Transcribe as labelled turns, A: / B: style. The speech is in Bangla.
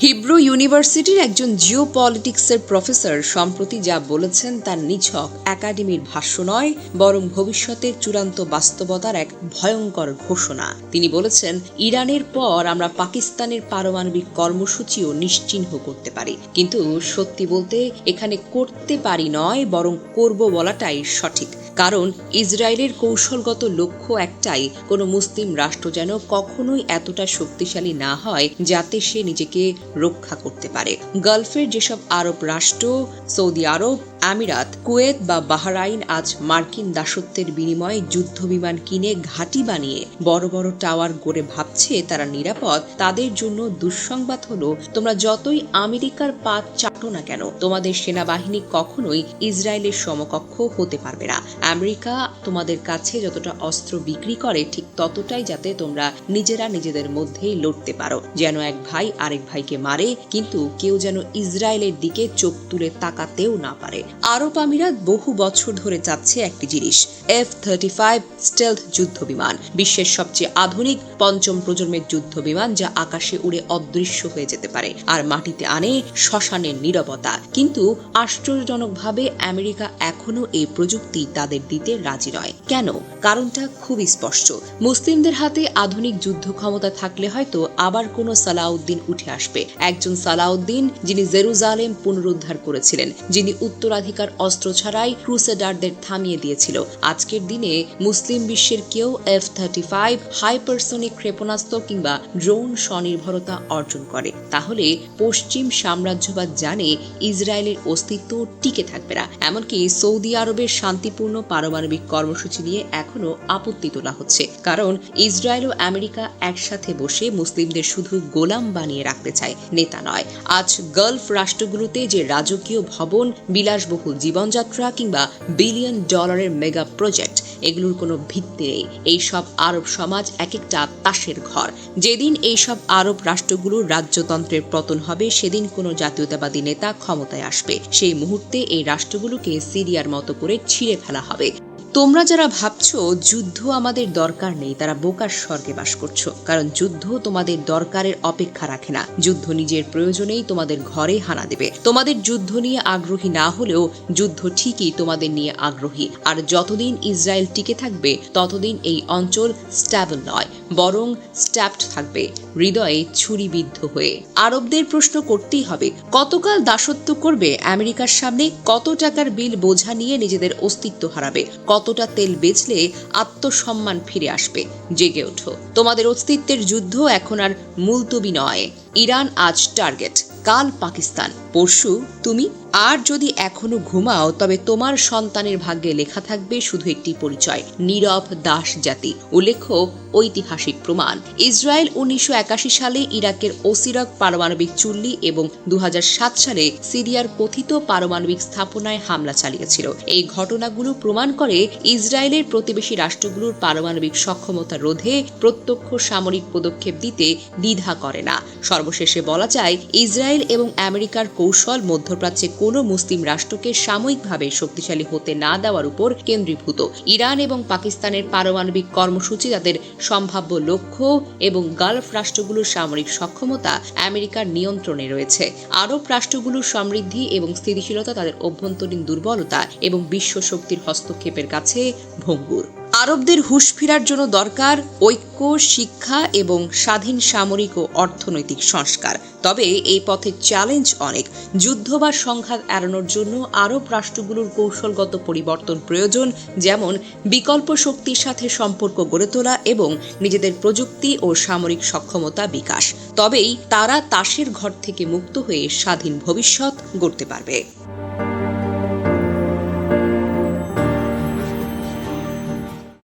A: হিব্রু ইউনিভার্সিটির একজন জিও পলিটিক্সের প্রফেসর সম্প্রতি যা বলেছেন তার নিছক। একাডেমির ভাষ্য নয়, বরং ভবিষ্যতের চূড়ান্ত বাস্তবতার এক ভয়ঙ্কর ঘোষণা। তিনি বলেছেন, ইরানের পর আমরা পাকিস্তানের পারমাণবিক কর্মসূচিও নিশ্চিহ্ন করতে পারি। কিন্তু সত্যি বলতে, এখানে করতে পারি নয়, বরং করব বলাটাই সঠিক। কারণ ইসরায়েলের কৌশলগত লক্ষ্য একটাই, কোনো মুসলিম রাষ্ট্র যেন কখনোই এতটা শক্তিশালী না হয় যাতে সে নিজেকে রক্ষা করতে পারে। গালফের যেসব আরব রাষ্ট্র, সৌদি আরব আমিরাত, কুয়েত বা বাহরাইন আজ মার্কিন দাসত্বের বিনিময়ে যুদ্ধ বিমান কিনে ঘাঁটি বানিয়ে বড় বড় টাওয়ার গড়ে ভাবছে তারা নিরাপদ। তাদের জন্য দুঃসংবাদ হলো, তোমরা যতই আমেরিকার পা চাটো না কেন, তোমাদের সেনাবাহিনী কখনোই ইসরায়েলের সমকক্ষ হতে পারবে না। আমেরিকা তোমাদের কাছে যতটা অস্ত্র বিক্রি করে, ঠিক ততটাই যাতে তোমরা নিজেরা নিজেদের মধ্যেই লড়তে পারো। যেন এক ভাই আরেক ভাইকে মারে, কিন্তু কেউ যেন ইসরায়েলের দিকে চোখ তুলে তাকাতেও না পারে। আরব আমিরাত বহু বছর ধরে চাচ্ছে একটি জিনিস এফ থার্টি ফাইভ স্টেলথ যুদ্ধ বিমান, বিশ্বের সবচেয়ে আধুনিক পঞ্চম প্রজন্মের যুদ্ধ বিমান যা আকাশে উড়ে অদৃশ্য হয়ে যেতে পারে আর মাটিতে আনে শ্মশানের নীরবতা। কিন্তু আশ্চর্যজনকভাবে আমেরিকা এখনও এই প্রযুক্তি তাদের দিতে রাজি নয়। কেন? কারণটা খুবই স্পষ্ট। মুসলিমদের হাতে আধুনিক যুদ্ধ ক্ষমতা থাকলে হয়তো আবার কোনো সালাউদ্দিন উঠে আসবে। একজন সালাউদ্দিন যিনি জেরুজালেম পুনরুদ্ধার করেছিলেন, যিনি উত্তরাধিকার অস্ত্র ছাড়াই ক্রুসেডারদের থামিয়ে দিয়েছিল। আজকের দিনে মুসলিম বিশ্বের কেউ এফ থার্টি ফাইভ হাইপারসনিক ক্ষেপণাস্ত্র কিংবা ড্রোন স্বনির্ভরতা অর্জন করে। তাহলে পশ্চিম সাম্রাজ্যবাদ জানে ইসরায়েলের অস্তিত্ব টিকে থাকবে না। এমনকি সৌদি আরবের শান্তিপূর্ণ পারমাণবিক কর্মসূচি নিয়ে এখনও আপত্তি তোলা হচ্ছে। কারণ ইসরায়েল ও আমেরিকা একসাথে বসে মুসলিমদের শুধু গোলাম বানিয়ে রাখতে চায়, নেতা নয়। আজ গালফ রাষ্ট্রগুলোতে যে রাজকীয় ভবন, বিলাসবহুল জীবনযাত্রা কিংবা বিলিয়ন ডলারের মেগা প্রজেক্ট এগুলোর কোনো ভিত্তি নেই। এই সব আরব সমাজ এক একটা তাসের ঘর। যেদিন এই সব আরব রাষ্ট্রগুলোর রাজ্যতন্ত্রের পতন হবে, সেদিন কোনো জাতীয়তাবাদী নেতা ক্ষমতায় আসবে। সেই মুহূর্তে এই রাষ্ট্রগুলোকে সিরিয়ার মতো করে ছিঁড়ে ফেলা হবে। তোমরা যারা ভাবছ যুদ্ধ আমাদের দরকার নেই, তারা বোকার স্বর্গে বাস করছ। কারণ যুদ্ধ তোমাদের দরকারের অপেক্ষা রাখে না। যুদ্ধ নিজের প্রয়োজনেই তোমাদের ঘরে হানা দেবে। তোমাদের যুদ্ধ নিয়ে আগ্রহী না হলেও যুদ্ধ ঠিকই তোমাদের নিয়ে আগ্রহী। আর যতদিন ইসরায়েল টিকে থাকবে, ততদিন এই অঞ্চল স্ট্যাবল নয়, বরং স্ট্যাপড থাকবে, হৃদয়ে ছুরিবিদ্ধ হয়ে। আরবদের প্রশ্ন করতেই হবে, কতকাল দাসত্ব করবে আমেরিকার সামনে, কত টাকার বিল বোঝা নিয়ে নিজেদের অস্তিত্ব হারাবে কতটা তেল বেচলে আত্মসম্মান ফিরে আসবে, জেগে ওঠো। তোমাদের অস্তিত্বের যুদ্ধ এখন আর মুলতবি নয়। ইরান আজ টার্গেট, কাল পাকিস্তান। পরশু তুমি আর যদি এখনও ঘুমাও, তবে তোমার সন্তানের ভাগ্যে লেখা থাকবে শুধু একটি পরিচয়, নীরব দাস জাতি। উল্লেখ্য, ঐতিহাসিক প্রমাণ। ইসরায়েল উনিশশো সালে ইরাকের ওসিরক পারমাণবিক চুল্লি এবং দু সালে সিরিয়ার কথিত পারমাণবিক স্থাপনায় হামলা চালিয়েছিল। এই ঘটনাগুলো প্রমাণ করে ইসরায়েলের প্রতিবেশী রাষ্ট্রগুলোর পারমাণবিক সক্ষমতা রোধে প্রত্যক্ষ সামরিক পদক্ষেপ দিতে দ্বিধা করে না। সর্বশেষে বলা যায়, ইসরায়েল এবং আমেরিকার কৌশল মধ্যপ্রাচ্যে কোনো মুসলিম রাষ্ট্রকে সাময়িকভাবে শক্তিশালী হতে না দেওয়ার উপর কেন্দ্রীভূত। ইরান এবং পাকিস্তানের পারমাণবিক কর্মসূচি তাদের সম্ভাব্য লক্ষ্য এবং গালফ রাষ্ট্রগুলোর সামরিক সক্ষমতা আমেরিকার নিয়ন্ত্রণে রয়েছে। আরব রাষ্ট্রগুলোর সমৃদ্ধি এবং স্থিতিশীলতা তাদের অভ্যন্তরীণ দুর্বলতা এবং বিশ্ব শক্তির হস্তক্ষেপের কাছে ভঙ্গুর। আরবদের হুঁশ ফেরার জন্য দরকার ঐক্য, শিক্ষা এবং স্বাধীন সামরিক ও অর্থনৈতিক সংস্কার। তবে এই পথে চ্যালেঞ্জ অনেক। যুদ্ধ বা সংঘাত এড়ানোর জন্য আরব রাষ্ট্রগুলোর কৌশলগত পরিবর্তন প্রয়োজন, যেমন বিকল্প শক্তির সাথে সম্পর্ক গড়ে তোলা এবং নিজেদের প্রযুক্তি ও সামরিক সক্ষমতা বিকাশ। তবেই তারা তাসের ঘর থেকে মুক্ত হয়ে স্বাধীন ভবিষ্যৎ গড়তে পারবে।